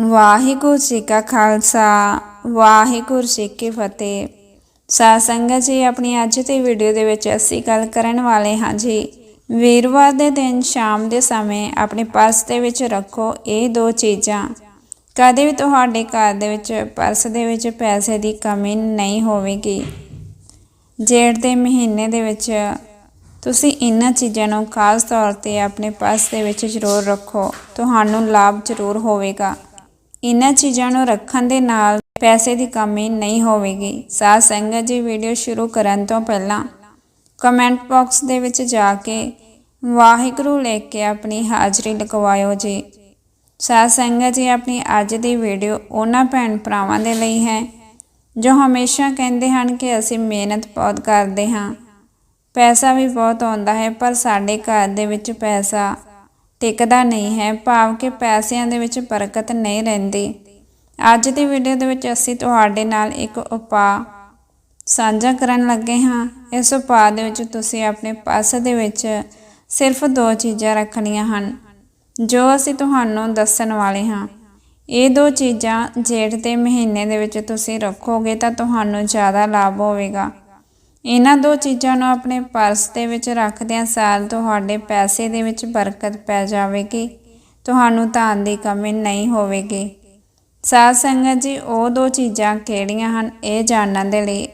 ਵਾਹਿਗੁਰੂ ਜੀ ਕਾ ਖਾਲਸਾ, ਵਾਹਿਗੁਰੂ ਜੀ ਕੀ ਫਤਿਹ। ਸਾਧ ਜੀ, ਆਪਣੀ ਅੱਜ ਦੀ ਵੀਡੀਓ ਦੇ ਵਿੱਚ ਅਸੀਂ ਗੱਲ ਕਰਨ ਵਾਲੇ ਹਾਂ ਜੀ। ਵੀਰਵਾਰ ਦੇ ਦਿਨ, ਸ਼ਾਮ ਦੇ ਸਮੇਂ ਆਪਣੇ ਪਰਸ ਦੇ ਵਿੱਚ ਰੱਖੋ ਇਹ ਦੋ ਚੀਜ਼ਾਂ। ਕਦੇ ਵੀ ਤੁਹਾਡੇ ਘਰ ਦੇ ਵਿੱਚ ਪਰਸ ਦੇ ਵਿੱਚ ਪੈਸੇ ਦੀ ਕਮੀ ਨਹੀਂ ਹੋਵੇਗੀ। ਜੇਠ ਦੇ ਮਹੀਨੇ ਦੇ ਵਿੱਚ ਤੁਸੀਂ ਇਹਨਾਂ ਚੀਜ਼ਾਂ ਨੂੰ ਖਾਸ ਤੌਰ ਤੇ ਆਪਣੇ ਪਰਸ ਦੇ ਵਿੱਚ ਜ਼ਰੂਰ ਰੱਖੋ। ਤੁਹਾਨੂੰ ਲਾਭ ਜ਼ਰੂਰ ਹੋਵੇਗਾ। ਇਹਨਾਂ ਚੀਜ਼ਾਂ ਨੂੰ ਰੱਖਣ ਦੇ ਨਾਲ ਪੈਸੇ ਦੀ ਕਮੀ ਨਹੀਂ ਹੋਵੇਗੀ। ਸਾਧ ਸੰਗਤ ਜੀ, ਵੀਡੀਓ ਸ਼ੁਰੂ ਕਰਨ ਤੋਂ ਪਹਿਲਾਂ ਕਮੈਂਟ ਬਾਕਸ ਦੇ ਵਿੱਚ ਜਾ ਕੇ ਵਾਹਿਗੁਰੂ ਲੈ ਕੇ ਆਪਣੀ ਹਾਜ਼ਰੀ ਲਗਵਾਇਓ ਜੀ। ਸਾਧ ਸੰਗਤ ਜੀ, ਆਪਣੀ ਅੱਜ ਦੀ ਵੀਡੀਓ ਉਹਨਾਂ ਭੈਣ ਭਰਾਵਾਂ ਦੇ ਲਈ ਹੈ, ਜੋ ਹਮੇਸ਼ਾ ਕਹਿੰਦੇ ਹਨ ਕਿ ਅਸੀਂ ਮਿਹਨਤ ਬਹੁਤ ਕਰਦੇ ਹਾਂ। ਪੈਸਾ ਵੀ ਬਹੁਤ ਆਉਂਦਾ ਹੈ, ਪਰ ਸਾਡੇ ਘਰ ਦੇ ਵਿੱਚ ਪੈਸਾ ਟਿਕਦਾ ਨਹੀਂ ਹੈ, ਭਾਵ ਕਿ ਪੈਸਿਆਂ ਦੇ ਵਿੱਚ ਬਰਕਤ ਨਹੀਂ ਰਹਿੰਦੀ। ਅੱਜ ਦੀ ਵੀਡੀਓ ਦੇ ਵਿੱਚ ਅਸੀਂ ਤੁਹਾਡੇ ਨਾਲ ਇੱਕ ਉਪਾਅ ਸਾਂਝਾ ਕਰਨ ਲੱਗੇ ਹਾਂ। ਇਸ ਉਪਾਅ ਦੇ ਵਿੱਚ ਤੁਸੀਂ ਆਪਣੇ ਪਰਸ ਦੇ ਵਿੱਚ ਸਿਰਫ ਦੋ ਚੀਜ਼ਾਂ ਰੱਖਣੀਆਂ ਹਨ, ਜੋ ਅਸੀਂ ਤੁਹਾਨੂੰ ਦੱਸਣ ਵਾਲੇ ਹਾਂ। ਇਹ ਦੋ ਚੀਜ਼ਾਂ ਜੇਠ ਦੇ ਮਹੀਨੇ ਦੇ ਵਿੱਚ ਤੁਸੀਂ ਰੱਖੋਗੇ ਤਾਂ ਤੁਹਾਨੂੰ ਜ਼ਿਆਦਾ ਲਾਭ ਹੋਵੇਗਾ। ਇਹਨਾਂ ਦੋ ਚੀਜ਼ਾਂ ਨੂੰ ਆਪਣੇ ਪਰਸ ਦੇ ਵਿੱਚ ਰੱਖਦਿਆਂ ਸਾਰ ਤੁਹਾਡੇ ਪੈਸੇ ਦੇ ਵਿੱਚ ਬਰਕਤ ਪੈ ਜਾਵੇਗੀ। ਤੁਹਾਨੂੰ ਧਨ ਦੀ ਕਮੀ ਨਹੀਂ ਹੋਵੇਗੀ। ਸਾਧ ਸੰਗਤ ਜੀ, ਉਹ ਦੋ ਚੀਜ਼ਾਂ ਕਿਹੜੀਆਂ ਹਨ, ਇਹ ਜਾਣਨ ਦੇ ਲਈ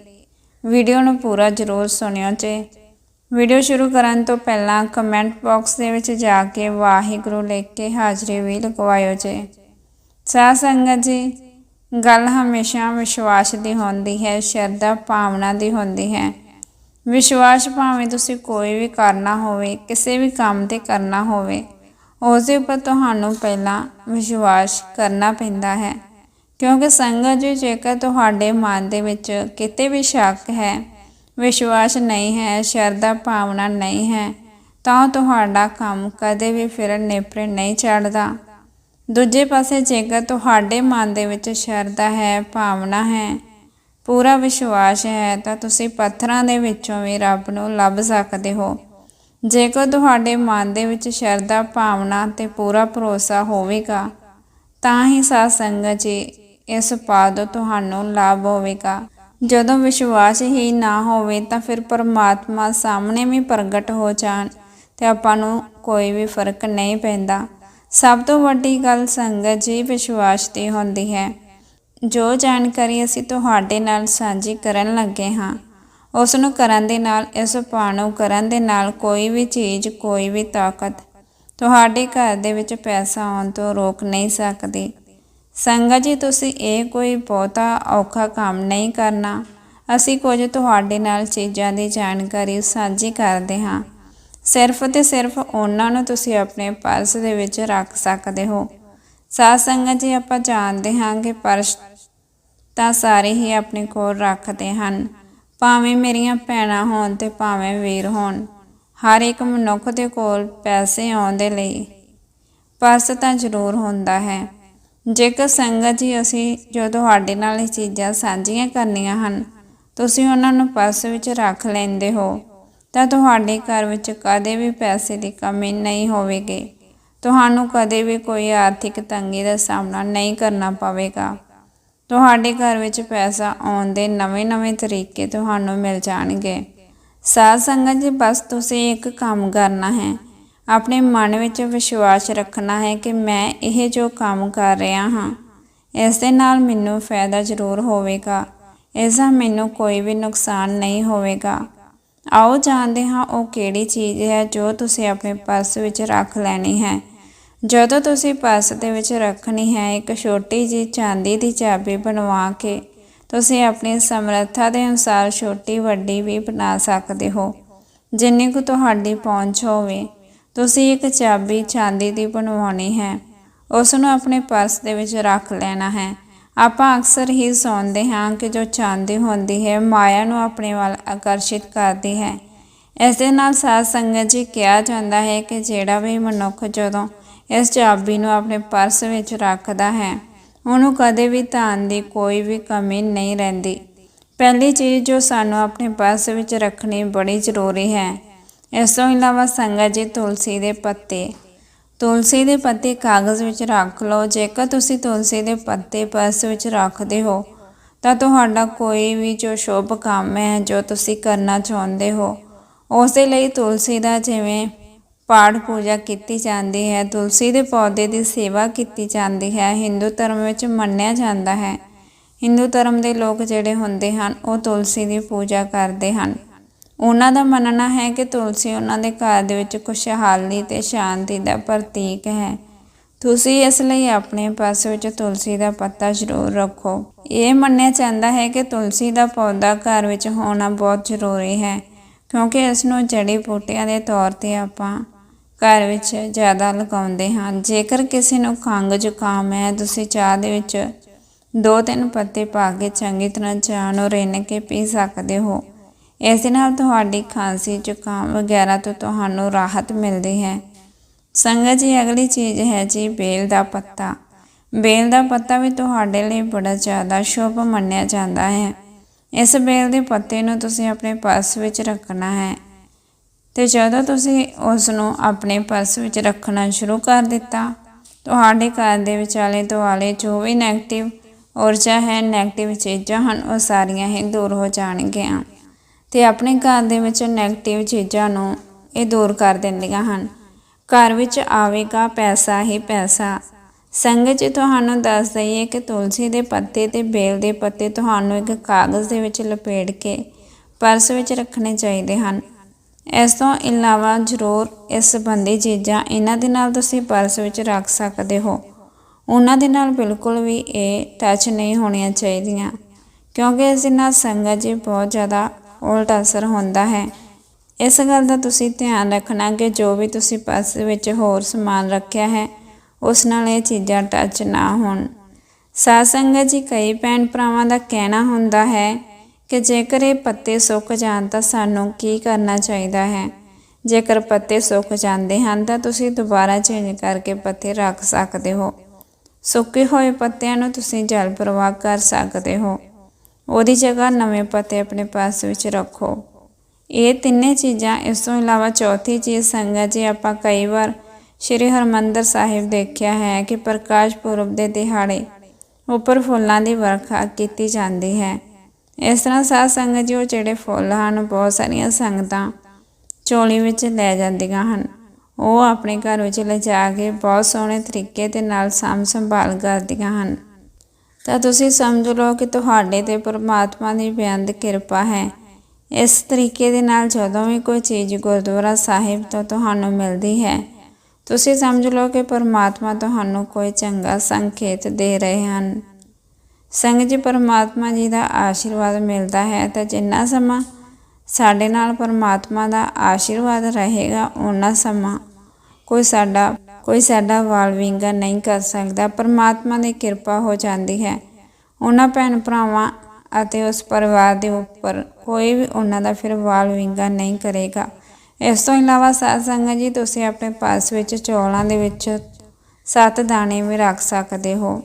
ਵੀਡੀਓ ਨੂੰ ਪੂਰਾ ਜ਼ਰੂਰ ਸੁਣਿਓ ਜੇ। ਵੀਡੀਓ ਸ਼ੁਰੂ ਕਰਨ ਤੋਂ ਪਹਿਲਾਂ ਕਮੈਂਟ ਬਾਕਸ ਦੇ ਵਿੱਚ ਜਾ ਕੇ ਵਾਹਿਗੁਰੂ ਲਿਖ ਕੇ ਹਾਜ਼ਰੀ ਵੀ ਲਗਵਾਇਓ ਜੇ। ਸਾਧ ਸੰਗਤ ਜੀ ਗੱਲ ਹਮੇਸ਼ਾ ਵਿਸ਼ਵਾਸ ਦੀ ਹੁੰਦੀ ਹੈ, ਸ਼ਰਧਾ ਭਾਵਨਾ ਦੀ ਹੁੰਦੀ ਹੈ। ਵਿਸ਼ਵਾਸ ਭਾਵੇਂ ਤੁਸੀਂ ਕੋਈ ਵੀ ਕਰਨਾ ਹੋਵੇ, ਕਿਸੇ ਵੀ ਕੰਮ ਤੇ ਕਰਨਾ ਹੋਵੇ ਉਸ ਦੇ ਉੱਪਰ ਤੁਹਾਨੂੰ ਪਹਿਲਾਂ ਵਿਸ਼ਵਾਸ ਕਰਨਾ ਪੈਂਦਾ ਹੈ। ਕਿਉਂਕਿ ਸੰਗਤ ਜੀ, ਜੇਕਰ ਤੁਹਾਡੇ ਮਨ ਦੇ ਵਿੱਚ ਕਿਤੇ ਵੀ ਸ਼ੱਕ ਹੈ, ਵਿਸ਼ਵਾਸ ਨਹੀਂ ਹੈ, ਸ਼ਰਧਾ ਭਾਵਨਾ ਨਹੀਂ ਹੈ, ਤਾਂ ਤੁਹਾਡਾ ਕੰਮ ਕਦੇ ਵੀ ਫਿਰ ਨੇਪਰੇ ਨਹੀਂ ਚੜਦਾ ਦੂਜੇ ਪਾਸੇ ਜੇਕਰ ਤੁਹਾਡੇ ਮਨ ਦੇ ਵਿੱਚ ਸ਼ਰਧਾ ਹੈ, ਭਾਵਨਾ ਹੈ, ਪੂਰਾ ਵਿਸ਼ਵਾਸ ਹੈ, ਤਾਂ ਤੁਸੀਂ ਪੱਥਰਾਂ ਦੇ ਵਿੱਚੋਂ ਵੀ ਰੱਬ ਨੂੰ ਲੱਭ ਸਕਦੇ ਹੋ। ਜੇਕਰ ਤੁਹਾਡੇ ਮਨ ਦੇ ਵਿੱਚ ਸ਼ਰਧਾ, ਭਾਵਨਾ ਤੇ ਪੂਰਾ ਭਰੋਸਾ ਹੋਵੇਗਾ, ਤਾਂ ਹੀ ਸਾਧ ਸੰਗਤ ਜੀ ਇਸ ਪਾਦ ਤੁਹਾਨੂੰ ਲਾਭ ਹੋਵੇਗਾ। ਜਦੋਂ ਵਿਸ਼ਵਾਸ ਹੀ ਨਾ ਹੋਵੇ, ਤਾਂ ਫਿਰ ਪਰਮਾਤਮਾ ਸਾਹਮਣੇ ਵੀ ਪ੍ਰਗਟ ਹੋ ਜਾਣ ਤੇ ਆਪਾਂ ਨੂੰ ਕੋਈ ਵੀ ਫ਼ਰਕ ਨਹੀਂ ਪੈਂਦਾ। ਸਭ ਤੋਂ ਵੱਡੀ ਗੱਲ ਸੰਗਤ ਜੀ ਵਿਸ਼ਵਾਸ ਦੀ ਹੁੰਦੀ ਹੈ। ਜੋ ਜਾਣਕਾਰੀ ਅਸੀਂ ਤੁਹਾਡੇ ਨਾਲ ਸਾਂਝੀ ਕਰਨ ਲੱਗੇ ਹਾਂ ਉਸ ਨੂੰ ਕਰਨ ਦੇ ਨਾਲ, ਇਸ ਪਾਣੂ ਕਰਨ ਦੇ ਨਾਲ ਕੋਈ ਵੀ ਚੀਜ਼, ਕੋਈ ਵੀ ਤਾਕਤ ਤੁਹਾਡੇ ਘਰ ਦੇ ਵਿੱਚ ਪੈਸਾ ਆਉਣ ਤੋਂ ਰੋਕ ਨਹੀਂ ਸਕਦੀ। ਸੰਗਤ ਜੀ, ਤੁਸੀਂ ਇਹ ਕੋਈ ਬਹੁਤਾ ਔਖਾ ਕੰਮ ਨਹੀਂ ਕਰਨਾ। ਅਸੀਂ ਕੁਝ ਤੁਹਾਡੇ ਨਾਲ ਚੀਜ਼ਾਂ ਦੀ ਜਾਣਕਾਰੀ ਸਾਂਝੀ ਕਰਦੇ ਹਾਂ। ਸਿਰਫ ਤੇ ਸਿਰਫ ਉਹਨਾਂ ਨੂੰ ਤੁਸੀਂ ਆਪਣੇ ਪਰਸ ਦੇ ਵਿੱਚ ਰੱਖ ਸਕਦੇ ਹੋ। ਸਾਧ ਸੰਗਤ ਜੀ, ਆਪਾਂ ਜਾਣਦੇ ਹਾਂ ਕਿ ਪਰਸ ਤਾਂ ਸਾਰੇ ਹੀ ਆਪਣੇ ਕੋਲ ਰੱਖਦੇ ਹਨ। ਭਾਵੇਂ ਮੇਰੀਆਂ ਭੈਣਾਂ ਹੋਣ ਤੇ ਭਾਵੇਂ ਵੀਰ ਹੋਣ, ਹਰ ਇੱਕ ਮਨੁੱਖ ਦੇ ਕੋਲ ਪੈਸੇ ਆਉਣ ਦੇ ਲਈ ਪਰਸ ਤਾਂ ਜ਼ਰੂਰ ਹੁੰਦਾ ਹੈ। ਜੇਕਰ ਸੰਗਤ ਜੀ, ਅਸੀਂ ਜੋ ਤੁਹਾਡੇ ਨਾਲ ਇਹ ਚੀਜ਼ਾਂ ਸਾਂਝੀਆਂ ਕਰਨੀਆਂ ਹਨ, ਤੁਸੀਂ ਉਹਨਾਂ ਨੂੰ ਪਰਸ ਵਿੱਚ ਰੱਖ ਲੈਂਦੇ ਹੋ। ਤਾਂ ਤੁਹਾਡੇ ਘਰ ਵਿੱਚ ਕਦੇ ਵੀ ਪੈਸੇ ਦੀ ਕਮੀ ਨਹੀਂ ਹੋਵੇਗੀ। ਤੁਹਾਨੂੰ ਕਦੇ ਵੀ ਕੋਈ ਆਰਥਿਕ ਤੰਗੀ ਦਾ ਸਾਹਮਣਾ ਨਹੀਂ ਕਰਨਾ ਪਵੇਗਾ। ਤੁਹਾਡੇ ਘਰ ਵਿੱਚ ਪੈਸਾ ਆਉਣ ਦੇ ਨਵੇਂ-ਨਵੇਂ ਤਰੀਕੇ ਤੁਹਾਨੂੰ ਮਿਲ ਜਾਣਗੇ। ਸਾਧ ਸੰਗਤ ਜੀ, ਬਸ ਤੁਸੀਂ ਇੱਕ ਕੰਮ ਕਰਨਾ ਹੈ। ਆਪਣੇ ਮਨ ਵਿੱਚ ਵਿਸ਼ਵਾਸ ਰੱਖਣਾ ਹੈ ਕਿ ਮੈਂ ਇਹ ਜੋ ਕੰਮ ਕਰ ਰਿਹਾ ਹਾਂ, ਇਸ ਦੇ ਨਾਲ ਮੈਨੂੰ ਫਾਇਦਾ ਜ਼ਰੂਰ ਹੋਵੇਗਾ। ਇਸ ਦਾ ਮੈਨੂੰ ਕੋਈ ਵੀ ਨੁਕਸਾਨ ਨਹੀਂ ਹੋਵੇਗਾ। ਆਓ ਜਾਣਦੇ ਹਾਂ ਉਹ ਕਿਹੜੀ ਚੀਜ਼ ਹੈ ਜੋ ਤੁਸੀਂ ਆਪਣੇ ਪਰਸ ਵਿੱਚ ਰੱਖ ਲੈਣੀ ਹੈ। ਜਦੋਂ ਤੁਸੀਂ ਪਰਸ ਦੇ ਵਿੱਚ ਰੱਖਣੀ ਹੈ, ਇੱਕ ਛੋਟੀ ਜੀ ਚਾਂਦੀ ਦੀ ਚਾਬੀ ਬਣਵਾ ਕੇ ਤੁਸੀਂ ਆਪਣੀ ਸਮਰੱਥਾ ਦੇ ਅਨੁਸਾਰ ਛੋਟੀ ਵੱਡੀ ਵੀ ਬਣਾ ਸਕਦੇ ਹੋ। ਜਿੰਨੀ ਕੁ ਤੁਹਾਡੀ ਪਹੁੰਚ ਹੋਵੇ, ਤੁਸੀਂ ਇੱਕ ਚਾਬੀ ਚਾਂਦੀ ਦੀ ਬਣਵਾਉਣੀ ਹੈ। ਉਸ ਨੂੰ ਆਪਣੇ ਪਰਸ ਦੇ ਵਿੱਚ ਰੱਖ ਲੈਣਾ ਹੈ। ਆਪਾਂ ਅਕਸਰ ਹੀ ਸੁਣਦੇ ਹਾਂ ਕਿ ਜੋ ਚਾਂਦੀ ਹੁੰਦੀ ਹੈ, ਮਾਇਆ ਨੂੰ ਆਪਣੇ ਵੱਲ ਆਕਰਸ਼ਿਤ ਕਰਦੀ ਹੈ। ਇਸ ਦੇ ਨਾਲ ਸਾਧ ਸੰਗਤ ਜੀ ਕਿਹਾ ਜਾਂਦਾ ਹੈ ਕਿ ਜਿਹੜਾ ਵੀ ਮਨੁੱਖ ਜਦੋਂ ਇਸ ਚਾਬੀ ਨੂੰ ਆਪਣੇ ਪਰਸ ਵਿੱਚ ਰੱਖਦਾ ਹੈ, ਉਹਨੂੰ ਕਦੇ ਵੀ ਧਨ ਦੀ ਕੋਈ ਵੀ ਕਮੀ ਨਹੀਂ ਰਹਿੰਦੀ। ਪਹਿਲੀ ਚੀਜ਼ ਜੋ ਸਾਨੂੰ ਆਪਣੇ ਪਰਸ ਵਿੱਚ ਰੱਖਣੀ ਬੜੀ ਜ਼ਰੂਰੀ ਹੈ। ਇਸ ਤੋਂ ਇਲਾਵਾ ਸੰਗਤ ਜੀ ਤੁਲਸੀ ਦੇ ਪੱਤੇ ਤੁਲਸੀ ਦੇ ਪੱਤੇ ਕਾਗਜ਼ ਵਿੱਚ ਰੱਖ ਲਓ। ਜੇਕਰ ਤੁਸੀਂ ਤੁਲਸੀ ਦੇ ਪੱਤੇ ਪਰਸ ਵਿੱਚ ਰੱਖਦੇ ਹੋ, ਤਾਂ ਤੁਹਾਡਾ ਕੋਈ ਵੀ ਜੋ ਸ਼ੁਭ ਕੰਮ ਹੈ, ਜੋ ਤੁਸੀਂ ਕਰਨਾ ਚਾਹੁੰਦੇ ਹੋ, ਉਸ ਦੇ ਲਈ ਤੁਲਸੀ ਦਾ ਜਿਵੇਂ ਪਾਠ ਪੂਜਾ ਕੀਤੀ ਜਾਂਦੀ ਹੈ, ਤੁਲਸੀ ਦੇ ਪੌਦੇ ਦੀ ਸੇਵਾ ਕੀਤੀ ਜਾਂਦੀ ਹੈ, ਹਿੰਦੂ ਧਰਮ ਵਿੱਚ ਮੰਨਿਆ ਜਾਂਦਾ ਹੈ। ਹਿੰਦੂ ਧਰਮ ਦੇ ਲੋਕ ਜਿਹੜੇ ਹੁੰਦੇ ਹਨ, ਉਹ ਤੁਲਸੀ ਦੀ ਪੂਜਾ ਕਰਦੇ ਹਨ। ਉਹਨਾਂ ਦਾ ਮੰਨਣਾ ਹੈ ਕਿ ਤੁਲਸੀ ਉਹਨਾਂ ਦੇ ਘਰ ਦੇ ਵਿੱਚ ਖੁਸ਼ਹਾਲੀ ਤੇ ਸ਼ਾਂਤੀ ਦਾ ਪ੍ਰਤੀਕ ਹੈ। ਤੁਸੀਂ ਇਸ ਲਈ ਆਪਣੇ ਪਰਸ ਵਿੱਚ ਤੁਲਸੀ ਦਾ ਪੱਤਾ ਜ਼ਰੂਰ ਰੱਖੋ। ਇਹ ਮੰਨਿਆ ਜਾਂਦਾ ਹੈ ਕਿ ਤੁਲਸੀ ਦਾ ਪੌਦਾ ਘਰ ਵਿੱਚ ਹੋਣਾ ਬਹੁਤ ਜ਼ਰੂਰੀ ਹੈ, ਕਿਉਂਕਿ ਇਸ ਨੂੰ ਜੜੀ ਬੂਟਿਆਂ ਦੇ ਤੌਰ ਤੇ ਆਪਾਂ ਘਰ ਵਿੱਚ ਜ਼ਿਆਦਾ ਲਗਾਉਂਦੇ ਹਾਂ। ਜੇਕਰ ਕਿਸੇ ਨੂੰ ਖੰਘ ਜ਼ੁਕਾਮ ਹੈ, ਤੁਸੀਂ ਚਾਹ ਦੇ ਵਿੱਚ ਦੋ ਤਿੰਨ ਪੱਤੇ ਪਾ ਕੇ ਚੰਗੀ ਤਰ੍ਹਾਂ ਚਾਹ ਨੂੰ ਰਿੰਨ ਕੇ ਪੀ ਸਕਦੇ ਹੋ। ਇਸ ਦੇ ਨਾਲ ਤੁਹਾਡੀ ਖਾਂਸੀ, ਜ਼ੁਕਾਮ ਵਗੈਰਾ ਤੋਂ ਤੁਹਾਨੂੰ ਰਾਹਤ ਮਿਲਦੀ ਹੈ। ਸੰਗਤ ਜੀ, ਅਗਲੀ ਚੀਜ਼ ਹੈ ਜੀ, ਬੇਲ ਦਾ ਪੱਤਾ। ਬੇਲ ਦਾ ਪੱਤਾ ਵੀ ਤੁਹਾਡੇ ਲਈ ਬੜਾ ਜ਼ਿਆਦਾ ਸ਼ੁਭ ਮੰਨਿਆ ਜਾਂਦਾ ਹੈ। ਇਸ ਬੇਲ ਦੇ ਪੱਤੇ ਨੂੰ ਤੁਸੀਂ ਆਪਣੇ ਪਰਸ ਵਿੱਚ ਰੱਖਣਾ ਹੈ ਤੇ ਜਦੋਂ ਤੁਸੀਂ ਉਸ ਨੂੰ ਆਪਣੇ ਪਰਸ ਵਿੱਚ ਰੱਖਣਾ ਸ਼ੁਰੂ ਕਰ ਦਿੱਤਾ, ਤੁਹਾਡੇ ਘਰ ਦੇ ਵਿਚਾਲੇ ਦੁਆਲੇ ਜੋ ਵੀ ਨੈਗੇਟਿਵ ਊਰਜਾ ਹੈ ਨੈਗੇਟਿਵ ਚੀਜ਼ਾਂ ਹਨ, ਉਹ ਸਾਰੀਆਂ ਹੀ ਦੂਰ ਹੋ ਜਾਣਗੀਆਂ। ਤੇ ਆਪਣੇ ਘਰ ਦੇ ਵਿੱਚ 네ਗੇਟਿਵ ਚੀਜ਼ਾਂ ਨੂੰ ਇਹ ਦੂਰ ਕਰ ਦਿੰਦੀਆਂ ਹਨ। ਘਰ ਵਿੱਚ ਆਵੇਗਾ ਪੈਸਾ ਹੀ ਪੈਸਾ। ਸੰਗਤ ਜੀ, ਤੁਹਾਨੂੰ ਦੱਸ ਦਈਏ ਕਿ ਤੁਲਸੀ ਦੇ ਪੱਤੇ ਤੇ ਬੇਲ ਦੇ ਪੱਤੇ ਤੁਹਾਨੂੰ ਇੱਕ ਕਾਗਜ਼ ਦੇ ਵਿੱਚ ਲਪੇਟ ਕੇ ਪਰਸ ਵਿੱਚ ਰੱਖਣੇ ਚਾਹੀਦੇ ਹਨ। ਇਸ ਤੋਂ ਇਲਾਵਾ ਜ਼ਰੂਰ ਇਸ ਸੰਬੰਧੀ ਚੀਜ਼ਾਂ ਇਹਨਾਂ ਦੇ ਨਾਲ ਤੁਸੀਂ ਪਰਸ ਵਿੱਚ ਰੱਖ ਸਕਦੇ ਹੋ। ਉਹਨਾਂ ਦੇ ਨਾਲ ਬਿਲਕੁਲ ਵੀ ਇਹ ਟੱਚ ਨਹੀਂ ਹੋਣੀਆਂ ਚਾਹੀਦੀਆਂ, ਕਿਉਂਕਿ ਇਸ ਦੇ ਨਾਲ ਸੰਗਤ ਜੀ ਬਹੁਤ ਜ਼ਿਆਦਾ ਉਲਟ ਅਸਰ ਹੁੰਦਾ ਹੈ। ਇਸ ਗੱਲ ਦਾ ਤੁਸੀਂ ਧਿਆਨ ਰੱਖਣਾ ਕਿ ਜੋ ਵੀ ਤੁਸੀਂ ਪਰਸ ਵਿੱਚ ਹੋਰ ਸਮਾਨ ਰੱਖਿਆ ਹੈ, ਉਸ ਨਾਲ ਇਹ ਚੀਜ਼ਾਂ ਟੱਚ ਨਾ ਹੋਣ। ਸਾਧ ਜੀ, ਕਈ ਭੈਣ ਭਰਾਵਾਂ ਦਾ ਕਹਿਣਾ ਹੁੰਦਾ ਹੈ ਕਿ ਜੇਕਰ ਇਹ ਪੱਤੇ ਸੁੱਕ ਜਾਣ ਤਾਂ ਸਾਨੂੰ ਕੀ ਕਰਨਾ ਚਾਹੀਦਾ ਹੈ? ਜੇਕਰ ਪੱਤੇ ਸੁੱਕ ਜਾਂਦੇ ਹਨ ਤਾਂ ਤੁਸੀਂ ਦੁਬਾਰਾ ਚੇਂਜ ਕਰਕੇ ਪੱਤੇ ਰੱਖ ਸਕਦੇ ਹੋ। ਸੁੱਕੇ ਹੋਏ ਪੱਤਿਆਂ ਨੂੰ ਤੁਸੀਂ ਜਲ ਪ੍ਰਵਾਹ ਕਰ ਸਕਦੇ ਹੋ। ਉਹਦੀ ਜਗ੍ਹਾ ਨਵੇਂ ਪਤੇ ਆਪਣੇ ਪਾਸ ਵਿੱਚ ਰੱਖੋ। ਇਹ ਤਿੰਨੇ ਚੀਜ਼ਾਂ ਇਸ ਤੋਂ ਇਲਾਵਾ ਚੌਥੀ ਚੀਜ਼ ਸੰਗਤ ਜੀ ਆਪਾਂ ਕਈ ਵਾਰ ਸ਼੍ਰੀ ਹਰਮੰਦਰ ਸਾਹਿਬ ਦੇਖਿਆ ਹੈ ਕਿ ਪ੍ਰਕਾਸ਼ ਪੁਰਬ ਦੇ ਦਿਹਾੜੇ ਉੱਪਰ ਫੁੱਲਾਂ ਦੀ ਵਰਖਾ ਕੀਤੀ ਜਾਂਦੀ ਹੈ। ਇਸ ਤਰ੍ਹਾਂ ਸਾਧ ਸੰਗਤ ਜੀ ਉਹ ਜਿਹੜੇ ਫੁੱਲ ਹਨ, ਬਹੁਤ ਸਾਰੀਆਂ ਸੰਗਤਾਂ ਚੋਲੀ ਵਿੱਚ ਲੈ ਜਾਂਦੀਆਂ ਹਨ। ਉਹ ਆਪਣੇ ਘਰ ਵਿੱਚ ਲਿਜਾ ਕੇ ਬਹੁਤ ਸੋਹਣੇ ਤਰੀਕੇ ਦੇ ਨਾਲ ਸਾਂਭ ਸੰਭਾਲ ਕਰਦੀਆਂ ਹਨ। ਤਾਂ ਤੁਸੀਂ ਸਮਝ ਲਓ ਕਿ ਤੁਹਾਡੇ ਤੇ ਪਰਮਾਤਮਾ ਦੀ ਬੇਅੰਤ ਕਿਰਪਾ ਹੈ। ਇਸ ਤਰੀਕੇ ਦੇ ਨਾਲ ਜਦੋਂ ਵੀ ਕੋਈ ਚੀਜ਼ ਗੁਰਦੁਆਰਾ ਸਾਹਿਬ ਤੋਂ ਤੁਹਾਨੂੰ ਮਿਲਦੀ ਹੈ, ਤੁਸੀਂ ਸਮਝ ਲਓ ਕਿ ਪਰਮਾਤਮਾ ਤੁਹਾਨੂੰ ਕੋਈ ਚੰਗਾ ਸੰਕੇਤ ਦੇ ਰਹੇ ਹਨ। ਸੰਗਤ ਜੀ, ਪਰਮਾਤਮਾ ਜੀ ਦਾ ਆਸ਼ੀਰਵਾਦ ਮਿਲਦਾ ਹੈ ਤਾਂ ਜਿੰਨਾ ਸਮਾਂ ਸਾਡੇ ਨਾਲ ਪਰਮਾਤਮਾ ਦਾ ਆਸ਼ੀਰਵਾਦ ਰਹੇਗਾ ਉਹਨਾਂ ਸਮਾਂ ਕੋਈ ਸਾਡਾ ਕੋਈ ਸਾਡਾ ਵਾਲ ਵਿੰਗਾ ਨਹੀਂ ਕਰ ਸਕਦਾ, ਪਰਮਾਤਮਾ ਦੀ ਕਿਰਪਾ ਹੋ ਜਾਂਦੀ ਹੈ। ਉਹਨਾਂ ਭੈਣ ਭਰਾਵਾਂ ਅਤੇ ਉਸ ਪਰਿਵਾਰ ਦੇ ਉੱਪਰ ਕੋਈ ਵੀ ਉਹਨਾਂ ਦਾ ਫਿਰ ਵਾਲ ਵਿੰਗਾ ਨਹੀਂ ਕਰੇਗਾ। ਇਸ ਤੋਂ ਇਲਾਵਾ ਸਾਧ ਸੰਗਤ ਜੀ, ਤੁਸੀਂ ਆਪਣੇ ਪਾਸ ਵਿੱਚ ਚੌਲਾਂ ਦੇ ਵਿੱਚ ਸੱਤ ਦਾਣੇ ਵੀ ਰੱਖ ਸਕਦੇ ਹੋ।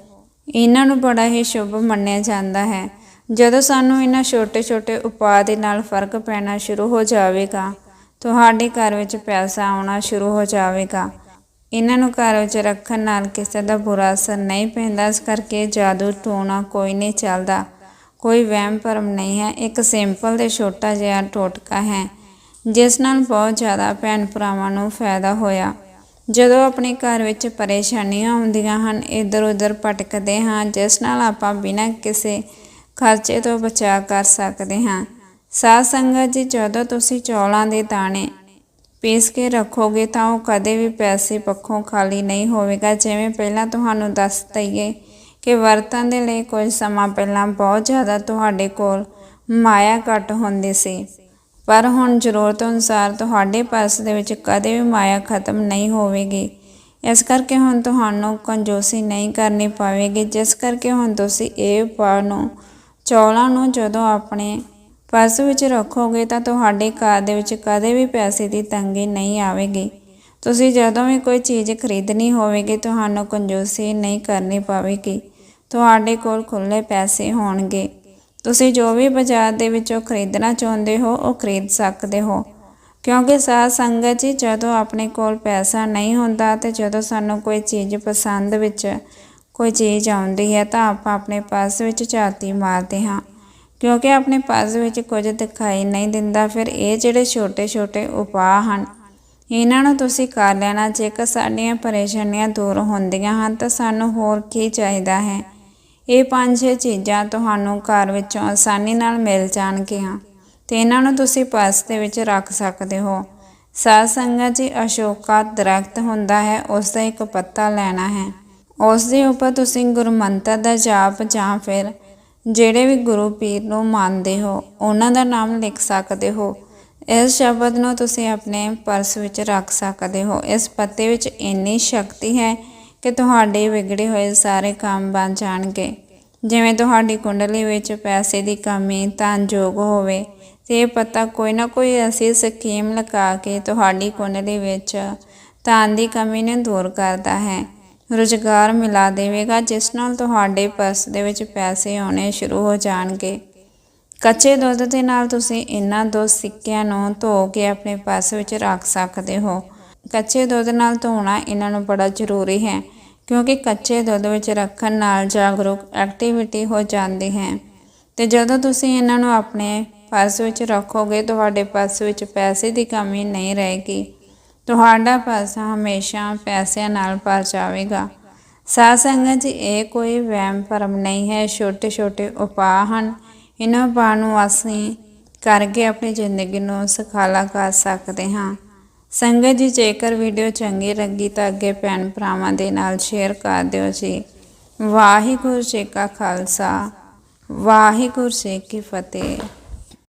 ਇਹਨਾਂ ਨੂੰ ਬੜਾ ਹੀ ਸ਼ੁਭ ਮੰਨਿਆ ਜਾਂਦਾ ਹੈ। ਜਦੋਂ ਸਾਨੂੰ ਇਹਨਾਂ ਛੋਟੇ-ਛੋਟੇ ਉਪਾਅ ਦੇ ਨਾਲ ਫ਼ਰਕ ਪੈਣਾ ਸ਼ੁਰੂ ਹੋ ਜਾਵੇਗਾ, ਤੁਹਾਡੇ ਘਰ ਵਿੱਚ ਪੈਸਾ ਆਉਣਾ ਸ਼ੁਰੂ ਹੋ ਜਾਵੇਗਾ। ਇਹਨਾਂ ਨੂੰ ਘਰ ਵਿੱਚ ਰੱਖਣ ਨਾਲ ਕਿਸੇ ਦਾ ਬੁਰਾ ਅਸਰ ਨਹੀਂ ਪੈਂਦਾ। ਇਸ ਕਰਕੇ ਜਾਦੂ ਟੋਣਾ ਕੋਈ ਨਹੀਂ ਚੱਲਦਾ। ਕੋਈ ਵਹਿਮ ਭਰਮ ਨਹੀਂ ਹੈ। ਇੱਕ ਸਿੰਪਲ ਤੇ ਛੋਟਾ ਜਿਹਾ ਟੋਟਕਾ ਹੈ, ਜਿਸ ਨਾਲ ਬਹੁਤ ਜ਼ਿਆਦਾ ਭੈਣ ਭਰਾਵਾਂ ਨੂੰ ਫਾਇਦਾ ਹੋਇਆ। ਜਦੋਂ ਆਪਣੇ ਘਰ ਵਿੱਚ ਪਰੇਸ਼ਾਨੀਆਂ ਆਉਂਦੀਆਂ ਹਨ ਇੱਧਰ ਉੱਧਰ ਭਟਕਦੇ ਹਾਂ, ਜਿਸ ਨਾਲ ਆਪਾਂ ਬਿਨਾਂ ਕਿਸੇ ਖਰਚੇ ਤੋਂ ਬਚਾ ਕਰ ਸਕਦੇ ਹਾਂ। ਸਾਧ ਸੰਗਤ ਜੀ, ਜਦੋਂ ਤੁਸੀਂ ਚੌਲਾਂ ਦੇ ਦਾਣੇ ਪੀਸ ਕੇ ਰੱਖੋਗੇ ਤਾਂ ਉਹ ਕਦੇ ਵੀ ਪੈਸੇ ਪੱਖੋਂ ਖਾਲੀ ਨਹੀਂ ਹੋਵੇਗਾ। ਜਿਵੇਂ ਪਹਿਲਾਂ ਤੁਹਾਨੂੰ ਦੱਸ ਦਈਏ ਕਿ ਵਰਤਨ ਦੇ ਲਈ ਕੁਝ ਸਮਾਂ ਪਹਿਲਾਂ ਬਹੁਤ ਜ਼ਿਆਦਾ ਤੁਹਾਡੇ ਕੋਲ ਮਾਇਆ ਘੱਟ ਹੁੰਦੀ ਸੀ। ਪਰ ਹੁਣ ਜ਼ਰੂਰਤ ਅਨੁਸਾਰ ਤੁਹਾਡੇ ਪਰਸ ਦੇ ਵਿੱਚ ਕਦੇ ਵੀ ਮਾਇਆ ਖਤਮ ਨਹੀਂ ਹੋਵੇਗੀ। ਇਸ ਕਰਕੇ ਹੁਣ ਤੁਹਾਨੂੰ ਕੰਜੋਸੀ ਨਹੀਂ ਕਰਨੀ ਪਵੇਗੀ। ਜਿਸ ਕਰਕੇ ਹੁਣ ਤੁਸੀਂ ਇਹ ਉਪਾਅ ਨੂੰ, ਚੌਲਾਂ ਨੂੰ ਜਦੋਂ ਆਪਣੇ ਪਰਸ ਵਿੱਚ ਰੱਖੋਗੇ ਤਾਂ ਤੁਹਾਡੇ ਕਾਰ ਦੇ ਵਿੱਚ ਕਦੇ ਵੀ ਪੈਸੇ ਦੀ ਤੰਗੀ ਨਹੀਂ ਆਵੇਗੀ। ਤੁਸੀਂ ਜਦੋਂ ਵੀ ਕੋਈ ਚੀਜ਼ ਖਰੀਦਣੀ ਹੋਵੇਗੀ, ਤੁਹਾਨੂੰ ਕੰਜੂਸੀ ਨਹੀਂ ਕਰਨੀ ਪਵੇਗੀ। ਤੁਹਾਡੇ ਕੋਲ ਖੁੱਲੇ ਪੈਸੇ ਹੋਣਗੇ। ਤੁਸੀਂ ਜੋ ਵੀ ਬਾਜ਼ਾਰ ਦੇ ਵਿੱਚੋਂ ਖਰੀਦਣਾ ਚਾਹੁੰਦੇ ਹੋ, ਉਹ ਖਰੀਦ ਸਕਦੇ ਹੋ। ਕਿਉਂਕਿ ਸਾਧ ਸੰਗਤ ਜੀ, ਜਦੋਂ ਆਪਣੇ ਕੋਲ ਪੈਸਾ ਨਹੀਂ ਹੁੰਦਾ ਤੇ ਜਦੋਂ ਸਾਨੂੰ ਕੋਈ ਚੀਜ਼ ਪਸੰਦ ਵਿੱਚ ਕੋਈ ਚੀਜ਼ ਆਉਂਦੀ ਹੈ, ਤਾਂ ਆਪਾਂ ਆਪਣੇ ਪਰਸ ਵਿੱਚ ਝਾਤੀ ਮਾਰਦੇ ਹਾਂ। ਕਿਉਂਕਿ ਆਪਣੇ ਪਰਸ ਵਿੱਚ ਕੁਝ ਦਿਖਾਈ ਨਹੀਂ ਦਿੰਦਾ, ਫਿਰ ਇਹ ਜਿਹੜੇ ਛੋਟੇ-ਛੋਟੇ ਉਪਾਅ ਹਨ, ਇਹਨਾਂ ਨੂੰ ਤੁਸੀਂ ਕਰ ਲੈਣਾ। ਜੇਕਰ ਸਾਡੀਆਂ ਪਰੇਸ਼ਾਨੀਆਂ ਦੂਰ ਹੁੰਦੀਆਂ ਹਨ, ਤਾਂ ਸਾਨੂੰ ਹੋਰ ਕੀ ਚਾਹੀਦਾ ਹੈ? ਇਹ ਪੰਜ ਛੇ ਚੀਜ਼ਾਂ ਤੁਹਾਨੂੰ ਘਰ ਵਿੱਚੋਂ ਆਸਾਨੀ ਨਾਲ ਮਿਲ ਜਾਣਗੀਆਂ ਤੇ ਇਹਨਾਂ ਨੂੰ ਤੁਸੀਂ ਪਰਸ ਦੇ ਵਿੱਚ ਰੱਖ ਸਕਦੇ ਹੋ। ਸਾਧ ਸੰਗਤ ਜੀ, ਅਸ਼ੋਕਾ ਦਰਖਤ ਹੁੰਦਾ ਹੈ, ਉਸ ਦਾ ਇੱਕ ਪੱਤਾ ਲੈਣਾ ਹੈ। ਉਸ ਦੇ ਉੱਪਰ ਤੁਸੀਂ ਗੁਰੂ ਮੰਤਰ ਦਾ ਜਾਪ ਜਾਂ ਫਿਰ ਜਿਹੜੇ ਵੀ ਗੁਰੂ ਪੀਰ ਨੂੰ ਮੰਨਦੇ ਹੋ, ਉਹਨਾਂ ਦਾ ਨਾਮ ਲਿਖ ਸਕਦੇ ਹੋ। ਇਸ ਸ਼ਬਦ ਨੂੰ ਤੁਸੀਂ ਆਪਣੇ ਪਰਸ ਵਿੱਚ ਰੱਖ ਸਕਦੇ ਹੋ। ਇਸ ਪੱਤੇ ਵਿੱਚ ਇੰਨੀ ਸ਼ਕਤੀ ਹੈ ਕਿ ਤੁਹਾਡੇ ਵਿਗੜੇ ਹੋਏ ਸਾਰੇ ਕੰਮ ਬਣ ਜਾਣਗੇ। ਜਿਵੇਂ ਤੁਹਾਡੀ ਕੁੰਡਲੀ ਵਿੱਚ ਪੈਸੇ ਦੀ ਕਮੀ ਤਾਂ ਜੋਗ ਹੋਵੇ, ਤੇ ਇਹ ਪਤਾ ਕੋਈ ਨਾ ਕੋਈ ਐਸੀ ਸਕੀਮ ਲਗਾ ਕੇ ਤੁਹਾਡੀ ਕੁੰਡਲੀ ਵਿੱਚ ਤਾਂ ਦੀ ਕਮੀ ਨੂੰ ਦੂਰ ਕਰਦਾ ਹੈ। ਰੁਜ਼ਗਾਰ ਮਿਲਾ ਦੇਵੇਗਾ, ਜਿਸ ਨਾਲ ਤੁਹਾਡੇ ਪਰਸ ਦੇ ਵਿੱਚ ਪੈਸੇ ਆਉਣੇ ਸ਼ੁਰੂ ਹੋ ਜਾਣਗੇ। ਕੱਚੇ ਦੁੱਧ ਦੇ ਨਾਲ ਤੁਸੀਂ ਇਹਨਾਂ ਦੋ ਸਿੱਕਿਆਂ ਨੂੰ ਧੋ ਕੇ ਆਪਣੇ ਪਰਸ ਵਿੱਚ ਰੱਖ ਸਕਦੇ ਹੋ। ਕੱਚੇ ਦੁੱਧ ਨਾਲ ਧੋਣਾ ਇਹਨਾਂ ਨੂੰ ਬੜਾ ਜ਼ਰੂਰੀ ਹੈ, ਕਿਉਂਕਿ ਕੱਚੇ ਦੁੱਧ ਵਿੱਚ ਰੱਖਣ ਨਾਲ ਜਾਗਰੂਕ ਐਕਟੀਵਿਟੀ ਹੋ ਜਾਂਦੀ ਹੈ। ਤੇ ਜਦੋਂ ਤੁਸੀਂ ਇਹਨਾਂ ਨੂੰ ਆਪਣੇ ਪਰਸ ਵਿੱਚ ਰੱਖੋਗੇ, ਤੁਹਾਡੇ ਪਰਸ ਵਿੱਚ ਪੈਸੇ ਦੀ ਕਮੀ ਨਹੀਂ ਰਹੇਗੀ। ਤੁਹਾਡਾ ਪਰਸ ਹਮੇਸ਼ਾ ਪੈਸਿਆਂ ਨਾਲ ਭਰ ਜਾਵੇਗਾ। ਸਾਧ ਸੰਗਤ ਜੀ, ਇਹ ਕੋਈ ਵਹਿਮ ਭਰਮ ਨਹੀਂ ਹੈ। ਛੋਟੇ ਛੋਟੇ ਉਪਾਅ ਹਨ। ਇਹਨਾਂ ਉਪਾਅ ਨੂੰ ਅਸੀਂ ਕਰਕੇ ਆਪਣੀ ਜ਼ਿੰਦਗੀ ਨੂੰ ਸੁਖਾਲਾ ਕਰ ਸਕਦੇ ਹਾਂ। ਸੰਗਤ ਜੀ, ਜੇਕਰ ਵੀਡੀਓ ਚੰਗੀ ਲੱਗੀ ਤਾਂ ਅੱਗੇ ਭੈਣ ਭਰਾਵਾਂ ਦੇ ਨਾਲ ਸ਼ੇਅਰ ਕਰ ਦਿਓ ਜੀ। ਵਾਹਿਗੁਰੂ ਜੀ ਕਾ ਖਾਲਸਾ। ਵਾਹਿਗੁਰੂ ਜੀ ਕੀ ਫਤਿਹ।